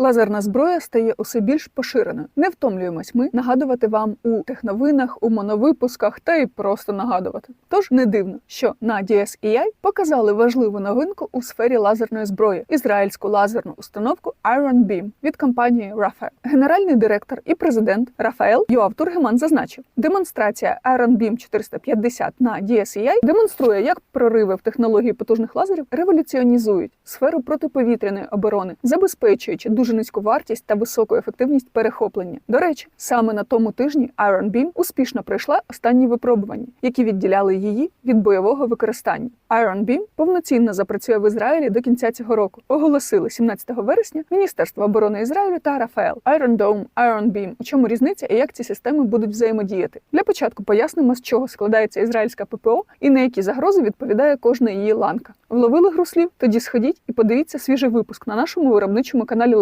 Лазерна зброя стає усе більш поширеною. Не втомлюємось ми нагадувати вам у техновинах, у моновипусках та й просто нагадувати. Тож не дивно, що на DSEI показали важливу новинку у сфері лазерної зброї ізраїльську лазерну установку Iron Beam від компанії Rafael. Генеральний директор і президент Рафаел Йоав Тургеман зазначив, демонстрація Iron Beam 450 на DSEI демонструє, як прориви в технології потужних лазерів революціонізують сферу протиповітряної оборони, забезпечуючи дуже низьку вартість та високу ефективність перехоплення. До речі, саме на тому тижні Iron Beam успішно пройшла останні випробування, які відділяли її від бойового використання. Iron Beam повноцінно запрацює в Ізраїлі до кінця цього року. Оголосили 17 вересня Міністерство оборони Ізраїлю та Рафаел. Iron Dome, Iron Beam. У чому різниця і як ці системи будуть взаємодіяти? Для початку пояснимо, з чого складається ізраїльська ППО і на які загрози відповідає кожна її ланка. Вловили гру слів? Тоді сходіть і подивіться свіжий випуск на нашому виробничому каналі